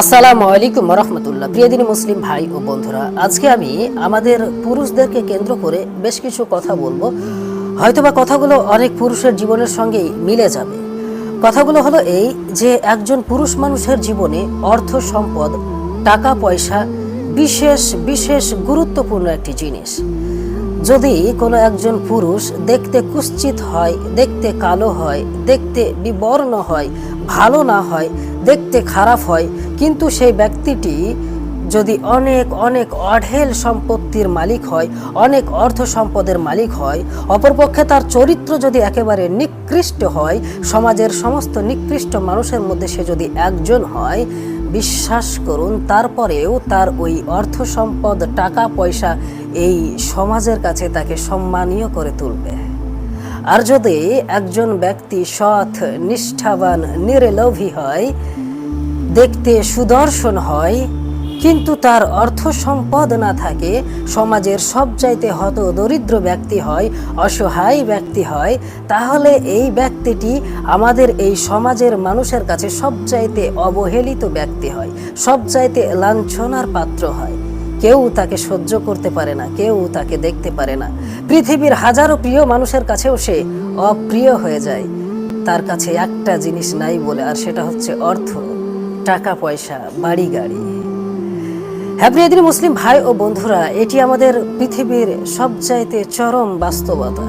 আসসালামু আলাইকুম রহমতুল্লাহ প্রিয়দিনী মুসলিম ভাই ও বন্ধুরা, আজকে আমি আমাদের পুরুষদেরকে কেন্দ্র করে বেশ কিছু কথা বলব। হয়তোবা কথাগুলো অনেক পুরুষের জীবনের সঙ্গেই মিলে যাবে। কথাগুলো হলো এই যে, একজন পুরুষ মানুষের জীবনে অর্থ সম্পদ, টাকা পয়সা বিশেষ বিশেষ গুরুত্বপূর্ণ একটি জিনিস। যদি কোনো একজন পুরুষ দেখতে কুশ্চিত হয়, দেখতে কালো হয়, দেখতে বিবর্ণ হয়, ভালো না হয়, দেখতে খারাপ হয়, কিন্তু সেই ব্যক্তিটি যদি অনেক অনেক অঢেল সম্পত্তির মালিক হয়, অনেক অর্থ সম্পদের মালিক হয়, অপরপক্ষে তার চরিত্র যদি একেবারে নিকৃষ্ট হয়, সমাজের সমস্ত নিকৃষ্ট মানুষের মধ্যে সে যদি একজন হয়, বিশ্বাস করুন, তারপরেও তার ওই অর্থ সম্পদ, টাকা, পয়সা এই সমাজের কাছে তাকে সম্মানীয় করে তুলবে। আর যদি একজন ব্যক্তি সৎ, নিষ্ঠাবান, নির্লোভী হয়, দেখতে সুদর্শন হয় কিন্তু তার অর্থ সম্পদ না থাকে, সমাজের সবচাইতে হত দরিদ্র ব্যক্তি হয়, অসহায় ব্যক্তি হয়, তাহলে এই ব্যক্তিটি আমাদের এই সমাজের মানুষের কাছে সবচাইতে অবহেলিত ব্যক্তি হয়, সবচাইতে লাঞ্ছনার পাত্র হয়। কেউ তাকে সহ্য করতে পারে না, কেউ তাকে দেখতে পারে না। পৃথিবীর হাজারো প্রিয় মানুষের কাছেও সে অপ্রিয় হয়ে যায়। তার কাছে একটা জিনিস নাই বলে, আর সেটা হচ্ছে অর্থ। টাকা, পয়সা, বাড়ি, গাড়ি। হ্যাঁ প্রিয়দিনী মুসলিম ভাই ও বন্ধুরা, এটি আমাদের পৃথিবীর সবচাইতে চরম বাস্তবতা।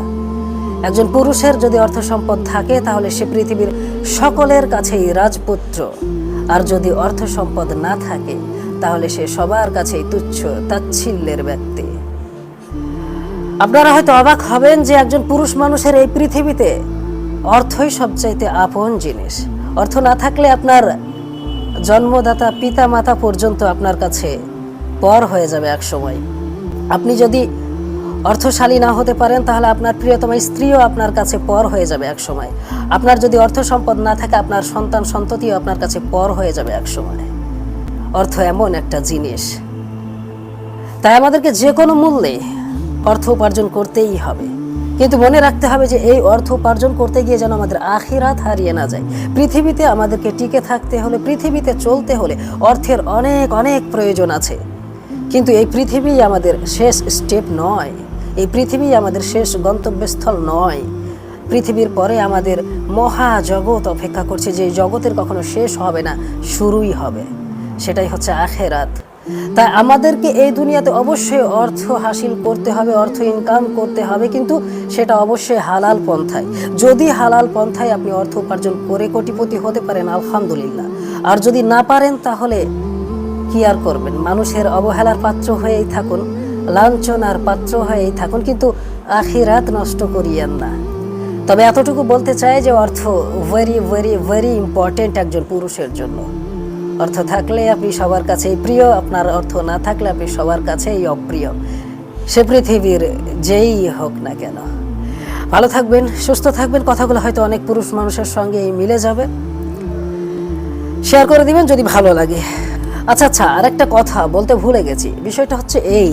একজন পুরুষের যদি অর্থ সম্পদ থাকে, তাহলে সে পৃথিবীর সকলের কাছেই রাজপুত্র। আর যদি অর্থ সম্পদ না থাকে, তাহলে সে সবার কাছেই তুচ্ছ, তাচ্ছিল্যের ব্যক্তি। আপনারা হয়তো অবাক হবেন যে একজন পুরুষ মানুষের এই পৃথিবীতে অর্থই সবচাইতে আপন জিনিস। অর্থ না থাকলে আপনার জন্মদাতা পিতা মাতা পর্যন্ত আপনার কাছে পর হয়ে যাবে এক সময়। আপনি যদি অর্থশালী না হতে পারেন, তাহলে আপনার প্রিয়তমা স্ত্রীও আপনার কাছে পর হয়ে যাবে এক সময়। আপনার যদি অর্থ সম্পদ না থাকে, আপনার সন্তান সন্ততিও আপনার কাছে পর হয়ে যাবে এক সময়। অর্থ এমন একটা জিনিস। তাই আমাদেরকে যে কোনো মূল্যে অর্থ উপার্জন করতেই হবে। কিন্তু মনে রাখতে হবে যে, এই অর্থ উপার্জন করতে গিয়ে যেন আমাদের আখিরাত হারিয়ে না যায়। পৃথিবীতে আমাদেরকে টিকে থাকতে হলে, পৃথিবীতে চলতে হলে অর্থের অনেক অনেক প্রয়োজন আছে। কিন্তু এই পৃথিবী আমাদের শেষ স্টেপ নয়। এই পৃথিবী আমাদের শেষ গন্তব্যস্থল নয়। পৃথিবীর পরে আমাদের মহা জগৎ অপেক্ষা করছে যে জগতের কখনো শেষ হবে না, শুরুই হবে। সেটাই হচ্ছে আখেরাত। তাই আমাদেরকে এই দুনিয়াতে অবশ্যই অর্থ হাসিল করতে হবে, অর্থ ইনকাম করতে হবে, কিন্তু সেটা অবশ্যই হালাল পন্থায়। যদি হালাল পন্থায় আপনি অর্থ উপার্জন করে কোটিপতি হতে পারেন, আলহামদুলিল্লাহ। আর যদি না পারেন তাহলে কি আর করবেন? মানুষের অবহেলার পাত্র হয়েই থাকুন, লাঞ্ছনার পাত্র হয়েই থাকুন, কিন্তু আখিরাত নষ্ট করিয়েন না। তবে এতটুকু বলতে চাই যে অর্থ ভেরি ভেরি ভেরি ইম্পর্টেন্ট একজন পুরুষের জন্য। অর্থ থাকলে আপনি সবার কাছেই প্রিয়, আপনার অর্থ না থাকলে আপনি সবার কাছেই অপ্রিয়। সে পৃথিবীর যেই হোক না কেন। ভালো থাকবেন, সুস্থ থাকবেন কথাগুলো হয়তো অনেক পুরুষ মানুষের সঙ্গে মিলে যাবে। শেয়ার করে দিবেন যদি ভালো লাগে। আচ্ছা আচ্ছা আর একটা কথা বলতে ভুলে গেছি। বিষয়টা হচ্ছে এই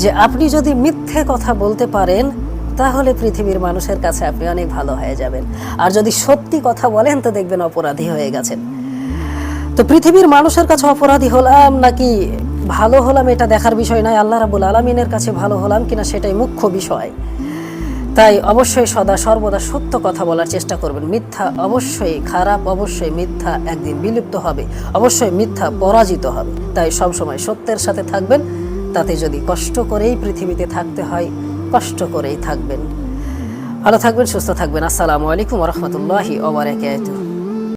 যে আপনি যদি মিথ্যে কথা বলতে পারেন, তাহলে পৃথিবীর মানুষের কাছে আপনি অনেক ভালো হয়ে যাবেন। আর যদি সত্যি কথা বলেন, তো দেখবেন অপরাধী হয়ে গেছেন। তো পৃথিবীর মানুষের কাছে অপরাধী হলাম নাকি ভালো হলাম, এটা দেখার বিষয় নয়। আল্লাহ রাবুল আলমিনের কাছে ভালো হলাম কিনা, সেটাই মুখ্য বিষয়। তাই অবশ্যই সদা সর্বদা সত্য কথা বলার চেষ্টা করবেন। মিথ্যা অবশ্যই খারাপ, অবশ্যই মিথ্যা একদিন বিলুপ্ত হবে, অবশ্যই মিথ্যা পরাজিত হবে। তাই সবসময় সত্যের সাথে থাকবেন, তাতে যদি কষ্ট করেই পৃথিবীতে থাকতে হয়, কষ্ট করেই থাকবেন। ভালো থাকবেন, সুস্থ থাকবেন। আসসালামু আলাইকুম রহমতুল্লাহি ওবরাকাতুহু